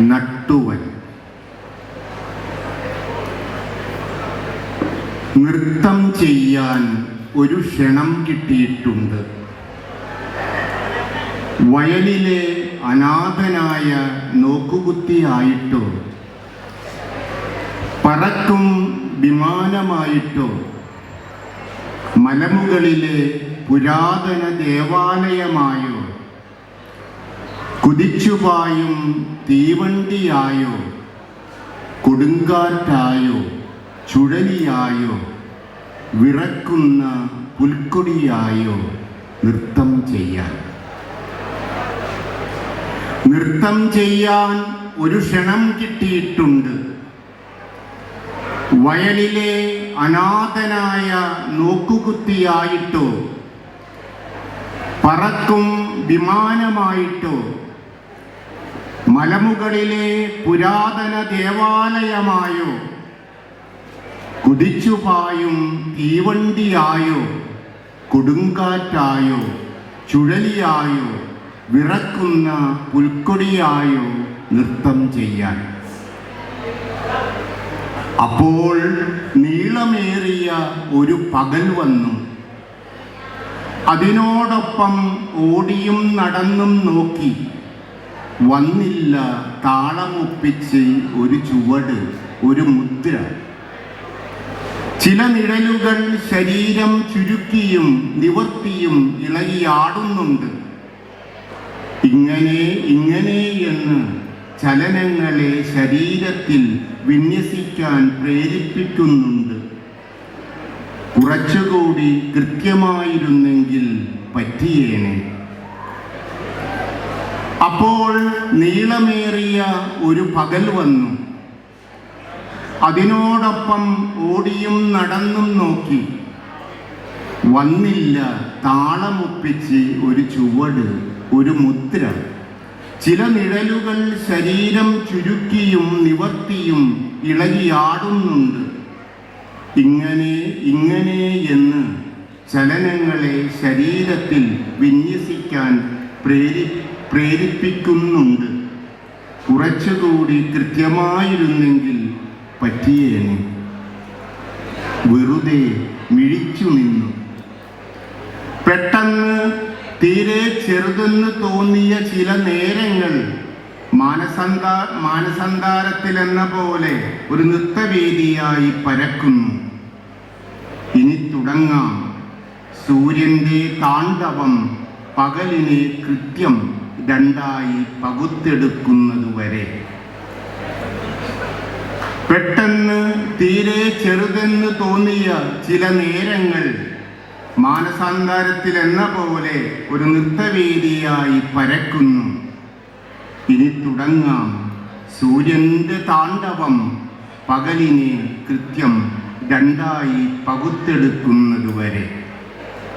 നട്ടുവൻ. നൃത്തം ചെയ്യാൻ ഒരു ക്ഷണം കിട്ടിയിട്ടുണ്ട്. വയലിലെ അനാഥനായ നോക്കുകുത്തിയായിട്ടോ പറക്കും വിമാനമായിട്ടോ മലമുകളിലെ പുരാതന ദേവാലയമായോ കുതിച്ചുപായും തീവണ്ടിയായോ? കൊടുങ്കാറ്റായോ? ചുഴലിയായോ? വിറക്കുന്ന പുൽക്കൊടിയായോ? നൃത്തം ചെയ്യാൻ. നൃത്തം ചെയ്യാൻ ഒരു ക്ഷണം കിട്ടിയിട്ടുണ്ട്. വയലിലെ അനാഥനായ നോക്കുകുത്തിയായിട്ടോ? പറക്കും വിമാനമായിട്ടോ? മലമുകളിലെ പുരാതന ദേവാലയമായോ? കുതിച്ചുപായും തീവണ്ടിയായോ? കൊടുങ്കാറ്റായോ? ചുഴലിയായോ? വിറക്കുന്ന പുൽക്കൊടിയായോ? നൃത്തം ചെയ്യാൻ. അപ്പോൾ നീളമേറിയ ഒരു പകൽ വന്നു. അതിനോടൊപ്പം ഓടിയും നടന്നും നോക്കി. വന്നില്ല താളമൊപ്പിച്ച് ഒരു ചുവട് ഒരു മുദ്ര. ചില നിഴലുകൾ ശരീരം ചുരുക്കിയും നിവർത്തിയും ഇളകിയാടുന്നുണ്ട്. ഇങ്ങനെ ഇങ്ങനെ എന്ന് ചലനങ്ങളെ ശരീരത്തിൽ വിന്യസിക്കാൻ പ്രേരിപ്പിക്കുന്നുണ്ട്. കുറച്ചുകൂടി കൃത്യമായിരുന്നെങ്കിൽ പറ്റിയേനെ. അപ്പോൾ നീളമേറിയ ഒരു പകൽ വന്നു. അതിനോടൊപ്പം ഓടിയും നടന്നും നോക്കി. വന്നില്ല താളമൊപ്പിച്ച് ഒരു ചുവട് ഒരു മുദ്ര. ചില നിഴലുകൾ ശരീരം ചുരുക്കിയും നിവർത്തിയും ഇളകിയാടുന്നുണ്ട് ഇങ്ങനെ ഇങ്ങനെ എന്ന് ചലനങ്ങളെ ശരീരത്തിൽ വിന്യസിക്കാൻ പ്രേരി പ്രേരിപ്പിക്കുന്നുണ്ട്. കുറച്ചുകൂടി കൃത്യമായിരുന്നെങ്കിൽ പറ്റിയേനെ. വെറുതെ മിഴിച്ചു നിന്നു. പെട്ടെന്ന് തീരെ ചെറുതെന്ന് തോന്നിയ ചില നേരങ്ങൾ മാനസന്താ മാനസന്താരത്തിലെന്ന പോലെ ഒരു നൃത്തവേദിയായി പരക്കുന്നു. ഇനി തുടങ്ങാം. സൂര്യന്റെ താണ്ഡവം പകലിനെ കൃത്യം രണ്ടായി പകുത്തെടുക്കുന്നതുവരെ പെട്ടെന്ന് തീരെ ചെറുതെന്ന് തോന്നിയ ചില നേരങ്ങൾ മാനസാന്താരത്തിൽ എന്ന പോലെ ഒരു നൃത്തവേദിയായി പരക്കുന്നു. ഇനി തുടങ്ങാം. സൂര്യന്റെ താണ്ഡവം പകലിനെ കൃത്യം രണ്ടായി പകുത്തെടുക്കുന്നതുവരെ